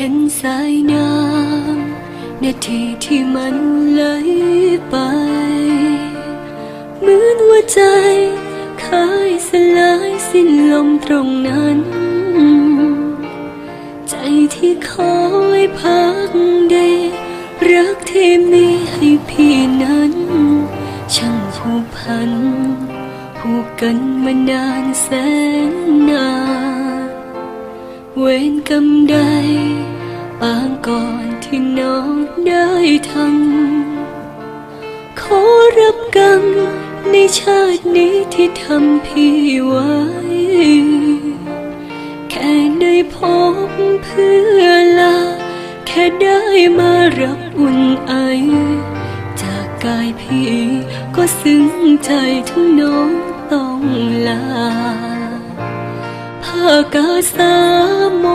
ห็นสายน้ำนาทีที่มันไหลไป เหมือนว่าใจเคยสลายสิ้นลมตรงนั้น ใจที่คอยพักได้รักที่มีให้พี่นั้น ช่างผูกพันผูกกันมานานแสนนานเวรกรรมใด ปางก่อนที่น้องได้ทำขอรับกรรมในชาตินี้ที่ทำพี่ไว้ แค่ได้พบเพื่อลา แค่ได้มารับอุ่นไอ จากกายพี่ก็ซึ้งใจทั้งน้องต้องลา ผ้ากาสาโม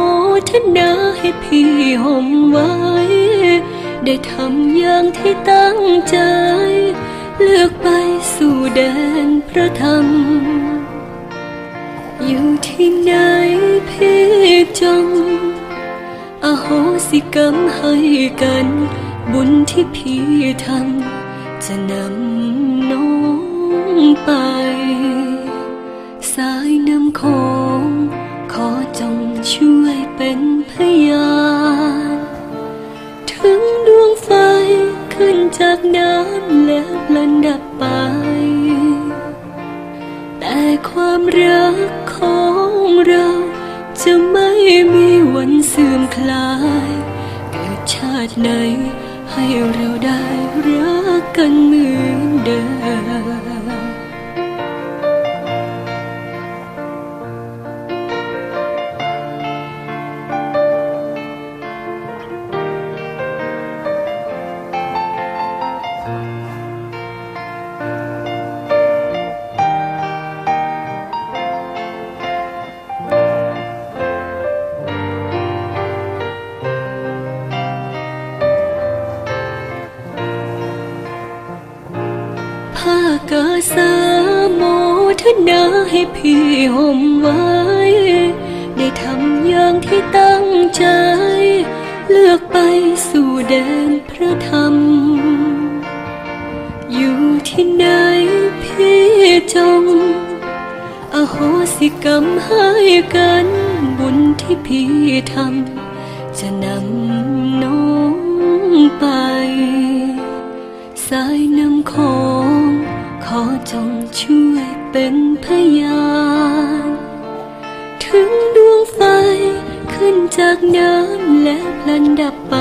ทนาให้พี่ห่มไว้ ได้ทำอย่างที่ตั้งใจ เลือกไปสู่แดนพระธรรม อยู่ที่ไหนพี่จง อโหสิกรรมให้กัน บุญที่พี่ทำจะนำน้องไป สายน้ำโขง จากน้ำแล้วลันดับไป แต่ความรักของเราจะไม่มีวันเสื่อมคลาย เกิดชาติไหนให้เราได้รักกันเหมือนเดิม สาโมทนาให้พี่ห่มไว้ ได้ทำอย่างที่ตั้งใจ เลือกไปสู่แดนพระธรรม อยู่ที่ไหนพี่จง อโหสิกรรมให้กันบุญที่พี่ทำจะนำน้องไป เป็นพยาน ถึงดวงไฟขึ้นจากน้ำและพลันดับไป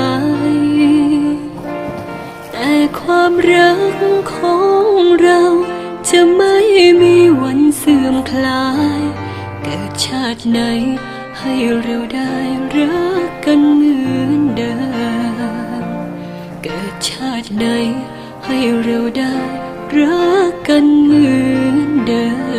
แต่ความรักของเราจะไม่มีวันเสื่อมคลาย เกิดชาติไหนให้เราได้รักกันเหมือนเดิม เกิดชาติไหนให้เราได้รักกันเหมือน เดิม